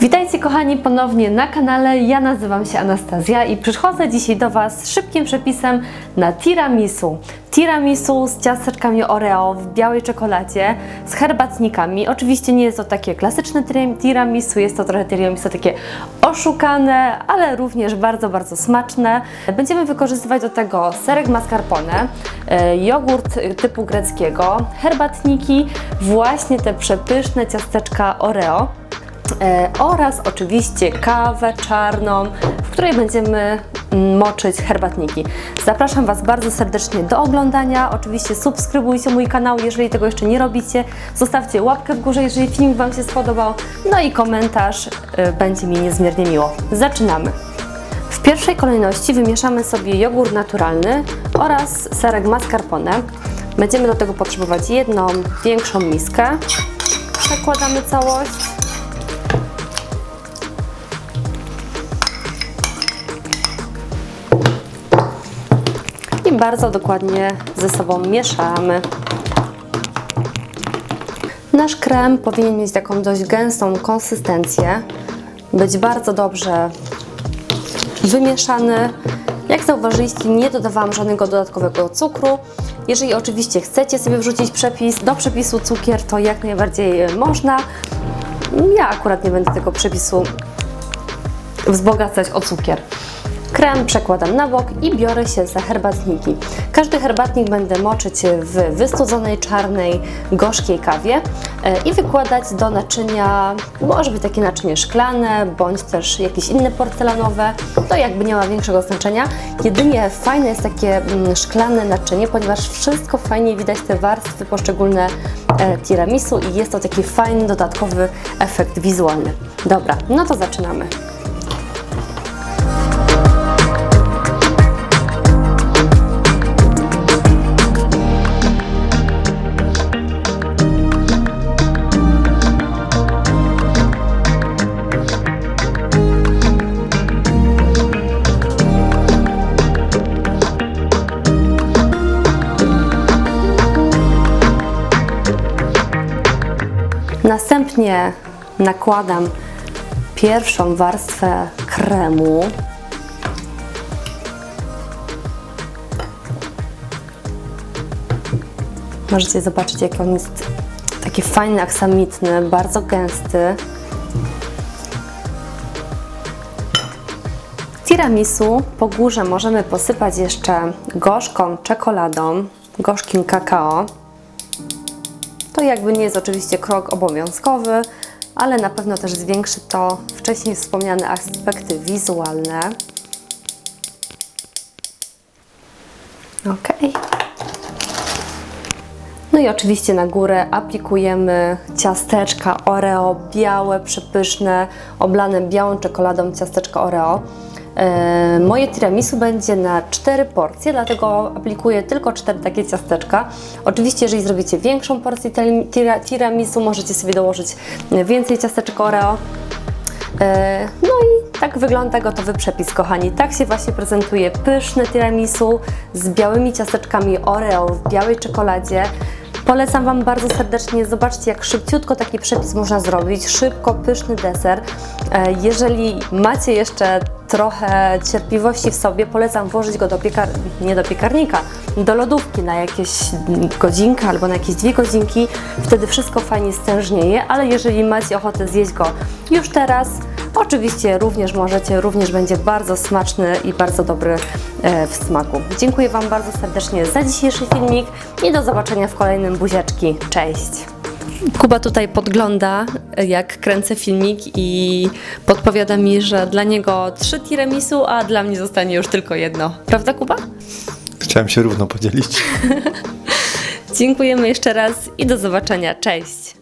Witajcie kochani ponownie na kanale. Ja nazywam się Anastazja i przychodzę dzisiaj do Was z szybkim przepisem na tiramisu. Tiramisu z ciasteczkami Oreo w białej czekoladzie, z herbatnikami. Oczywiście nie jest to takie klasyczne tira- tiramisu, jest to trochę tiramisu takie oszukane, ale również bardzo, bardzo smaczne. Będziemy wykorzystywać do tego serek mascarpone, e, jogurt typu greckiego, herbatniki, właśnie te przepyszne ciasteczka Oreo. E, oraz oczywiście kawę czarną, w której będziemy mm, moczyć herbatniki. Zapraszam Was bardzo serdecznie do oglądania. Oczywiście subskrybujcie mój kanał, jeżeli tego jeszcze nie robicie. Zostawcie łapkę w górze, jeżeli film Wam się spodobał. No i komentarz, e, będzie mi niezmiernie miło. Zaczynamy. W pierwszej kolejności wymieszamy sobie jogurt naturalny oraz serek mascarpone. Będziemy do tego potrzebować jedną większą miskę. Przekładamy całość. Bardzo dokładnie ze sobą mieszamy. Nasz krem powinien mieć taką dość gęstą konsystencję, być bardzo dobrze wymieszany. Jak zauważyliście, nie dodawałam żadnego dodatkowego cukru. Jeżeli oczywiście chcecie sobie wrzucić przepis, do przepisu cukier, to jak najbardziej można. Ja akurat nie będę tego przepisu wzbogacać o cukier. Krem przekładam na bok i biorę się za herbatniki. Każdy herbatnik będę moczyć w wystudzonej czarnej, gorzkiej kawie e, i wykładać do naczynia, może być takie naczynie szklane, bądź też jakieś inne porcelanowe, to jakby nie ma większego znaczenia. Jedynie fajne jest takie mm, szklane naczynie, ponieważ wszystko fajnie widać te warstwy poszczególne e, tiramisu i jest to taki fajny, dodatkowy efekt wizualny. Dobra, no to zaczynamy. Następnie nakładam pierwszą warstwę kremu. Możecie zobaczyć, jak on jest taki fajny, aksamitny, bardzo gęsty. Tiramisu po górze możemy posypać jeszcze gorzką czekoladą, gorzkim kakao. To jakby nie jest oczywiście krok obowiązkowy, ale na pewno też zwiększy to wcześniej wspomniane aspekty wizualne. Ok. No i oczywiście na górę aplikujemy ciasteczka Oreo, białe, przepyszne, oblane białą czekoladą ciasteczka Oreo. E, Moje tiramisu będzie na 4 porcje, dlatego aplikuję tylko 4 takie ciasteczka. Oczywiście, jeżeli zrobicie większą porcję tiramisu, możecie sobie dołożyć więcej ciasteczek Oreo. E, No i tak wygląda gotowy przepis, kochani. Tak się właśnie prezentuje pyszne tiramisu z białymi ciasteczkami Oreo w białej czekoladzie. Polecam Wam bardzo serdecznie. Zobaczcie, jak szybciutko taki przepis można zrobić. Szybko, pyszny deser. E, Jeżeli macie jeszcze trochę cierpliwości w sobie, polecam włożyć go do piekar... nie do piekarnika, do lodówki na jakieś godzinkę albo na jakieś dwie godzinki. Wtedy wszystko fajnie stężnieje, ale jeżeli macie ochotę zjeść go już teraz, Oczywiście również możecie, również będzie bardzo smaczny i bardzo dobry e, w smaku. Dziękuję Wam bardzo serdecznie za dzisiejszy filmik i do zobaczenia w kolejnym buziaczki. Cześć! Kuba tutaj podgląda, jak kręcę filmik i podpowiada mi, że dla niego trzy tiramisu, a dla mnie zostanie już tylko jedno. Prawda, Kuba? Chciałem się równo podzielić. Dziękujemy jeszcze raz i do zobaczenia. Cześć!